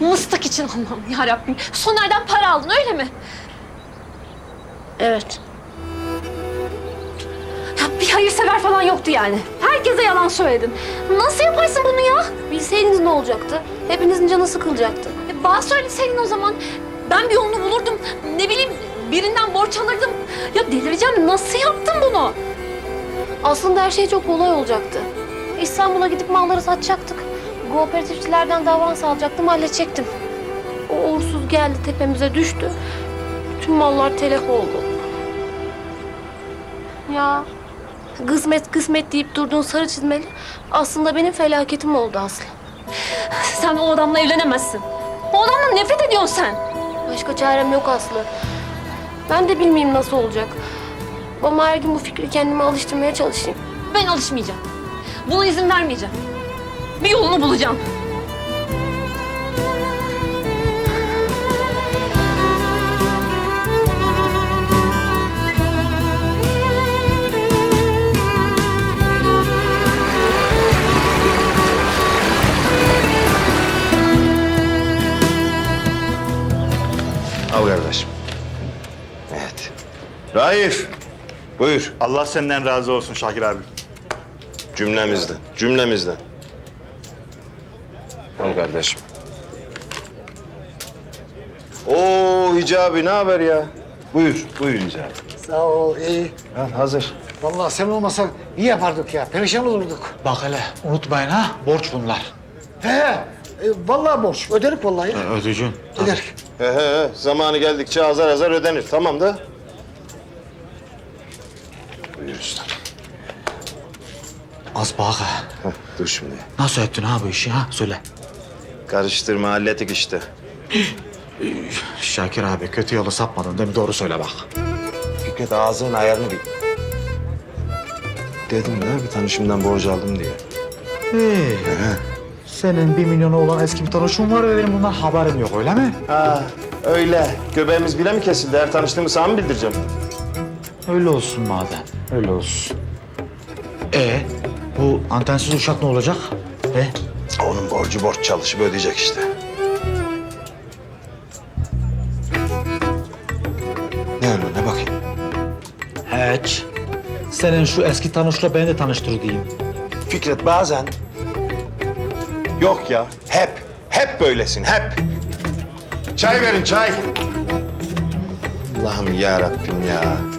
Mıstık için Allah'ım yarabbim. Soner'den para aldın öyle mi? Evet. Ya bir hayırsever falan yoktu yani. Herkese yalan söyledin. Nasıl yaparsın bunu ya? Bilseydiniz ne olacaktı? Hepinizin canı sıkılacaktı. E, bana söyleseydin o zaman. Ben bir yolunu bulurdum. Ne bileyim birinden borç alırdım. Ya delireceğim. Nasıl yaptın bunu? Aslında her şey çok kolay olacaktı. İstanbul'a gidip malları satacaktık. Kooperatifçilerden de avans alacaktım, halledecektim. O uğursuz geldi tepemize düştü. Tüm mallar telef oldu. Ya kısmet kısmet deyip durduğun sarı çizmeli aslında benim felaketim oldu Aslı. Sen o adamla evlenemezsin. O adamdan nefret ediyorsun sen. Başka çarem yok Aslı. Ben de bilmeyeyim nasıl olacak. Ama her gün bu fikri kendime alıştırmaya çalışayım. Ben alışmayacağım. Buna izin vermeyeceğim. Bir yolunu bulacağım. Al kardeşim. Evet. Raif. Buyur. Allah senden razı olsun Şakir abi. Cümlemizden. Cümlemizden. Al kardeşim. Oo Hicabi ne haber ya? Buyur. Buyur Hicabi. Sağ ol, iyi. Al hazır. Vallahi sen olmasan iyi yapardık ya, perişan olurduk. Bak hele unutmayın ha borç bunlar. He, e, vallahi borç, öderik vallahi. Ödeyeceğim. Öderik. He he he. Zamanı geldikçe azar azar ödenir. Tamam da. Buyur usta. Az bak ha. Heh, dur şimdi. Nasıl ettin ha bu işi ha? Söyle. Karıştırma hallettik işte. Şakir abi kötü yolu sapmadın değil mi? Doğru söyle bak. Fikret ağzının ayarını bir... Dedim ya bir tanışımdan borç aldım diye. Ee, senin bir milyonu olan eski bir tanışın var ve benim bundan haberim yok öyle mi? Ha öyle. Göbeğimiz bile mi kesildi? Her tanıştığımı sana mı bildireceğim? Öyle olsun madem. Öyle olsun. E bu antensiz uşak ne olacak? E? Onun borcu borç çalışıp ödeyecek işte. Ne öyle ne bakayım? Hiç. Senin şu eski tanışla beni de tanıştır diyeyim. Fikret bazen... Yok ya, hep, hep böylesin, hep. Çay verin, çay. Allah'ım ya Rabbim ya.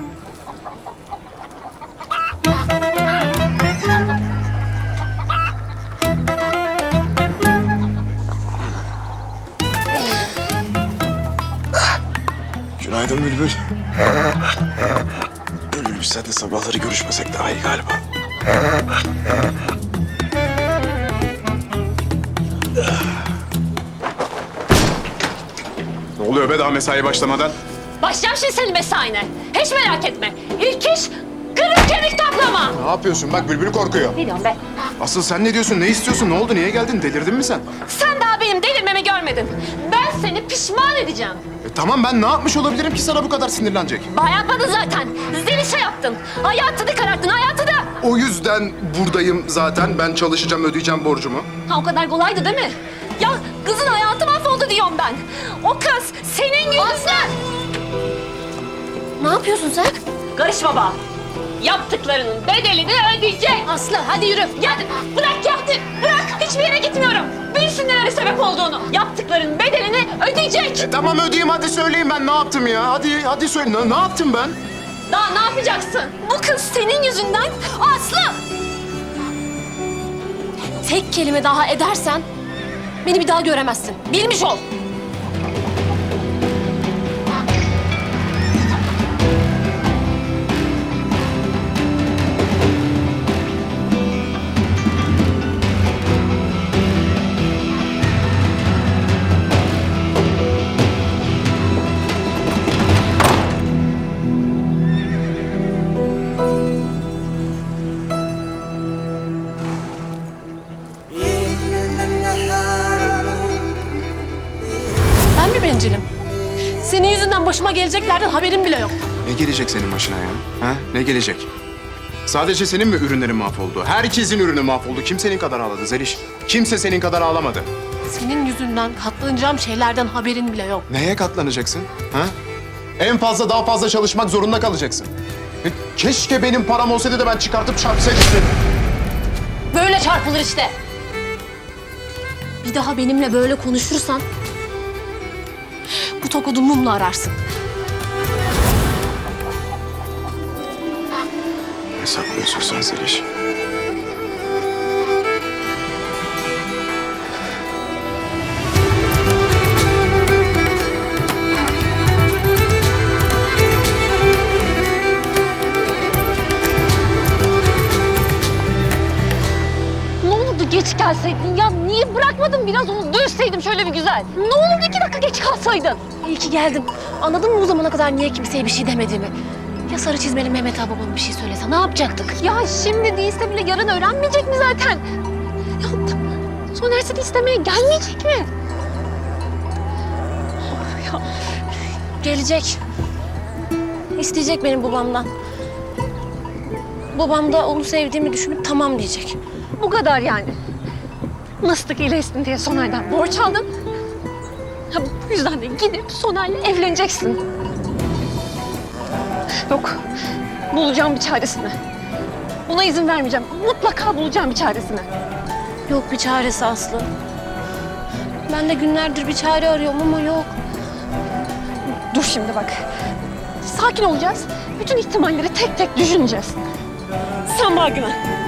Günaydın Bülbül. Bülbül biz seninle sabahları görüşmesek daha iyi galiba. Ne oluyor be daha mesai başlamadan? Başlayacağım şimdi senin mesaine. Hiç merak etme. İlk iş kırık kemik toplama. Ne yapıyorsun? Bak Bülbül korkuyor. Ne diyorsun be? Asıl sen ne diyorsun? Ne istiyorsun? Ne oldu? Niye geldin? Delirdin mi sen? Sen daha benim delirmemi görmedin. Ben seni pişman edeceğim. E, tamam ben ne yapmış olabilirim ki sana bu kadar sinirlenecek? Yapmadın zaten. Zelişe yaptın. Hayatını kararttın, hayatını. O yüzden buradayım zaten. Ben çalışacağım, ödeyeceğim borcumu. Ha o kadar kolaydı değil mi? Ya kızın hayatı mahvoldu diyorum ben. O kız senin yüzünden. Ne yapıyorsun sen? Karışma baba. Yaptıklarının bedelini ödeyecek. Aslı hadi yürü. Ya bırak yaptı. Bırak. Hiçbir yere gitmiyorum. Bilsin nelere sebep olduğunu. Yaptıklarının bedelini ödeyecek. E, tamam ödeyeyim hadi söyleyeyim ben ne yaptım ya. Hadi hadi söyle. Ne, ne yaptım ben? Daha ne yapacaksın? Bu kız senin yüzünden Aslı. Tek kelime daha edersen beni bir daha göremezsin. Bilmiş ol. Başıma geleceklerden haberim bile yok. Ne gelecek senin başına ya? Ha? Ne gelecek? Sadece senin mi ürünlerin mahvoldu? Herkesin ürünü mahvoldu. Kim senin kadar ağladı Zeliş? Kimse senin kadar ağlamadı. Senin yüzünden katlanacağım şeylerden haberin bile yok. Neye katlanacaksın? Ha? En fazla daha fazla çalışmak zorunda kalacaksın. E, Keşke benim param olsaydı da ben çıkartıp çarpsaydım. Böyle çarpılır işte. Bir daha benimle böyle konuşursan bu tokodu mumla ararsın. Ne saklıyorsun sen Zeliş? Ne olurdu geç gelseydin ya. Niye bırakmadın biraz onu dövseydim şöyle bir güzel. Ne olurdu iki dakika geç kalsaydın. İyi ki geldim. Anladın mı bu zamana kadar niye kimseye bir şey demediğimi? Ya sarı çizmeli Mehmet abi bir şey söylese ne yapacaktık? Ya şimdi değilse bile yarın öğrenmeyecek mi zaten? Ya Soner seni istemeye gelmeyecek mi? Ya. Gelecek. İsteyecek benim babamdan. Babam da onu sevdiğimi düşünüp tamam diyecek. Bu kadar yani. Mıstık iyileşsin diye Soner'den borç aldın. Ya bu yüzden de gidip Soner'le evleneceksin. Yok. Bulacağım bir çaresini. Buna izin vermeyeceğim. Mutlaka bulacağım bir çaresini. Yok bir çaresi Aslı. Ben de günlerdir bir çare arıyorum ama yok. Dur şimdi bak. Sakin olacağız. Bütün ihtimalleri tek tek düşüneceğiz. Sen bana güven.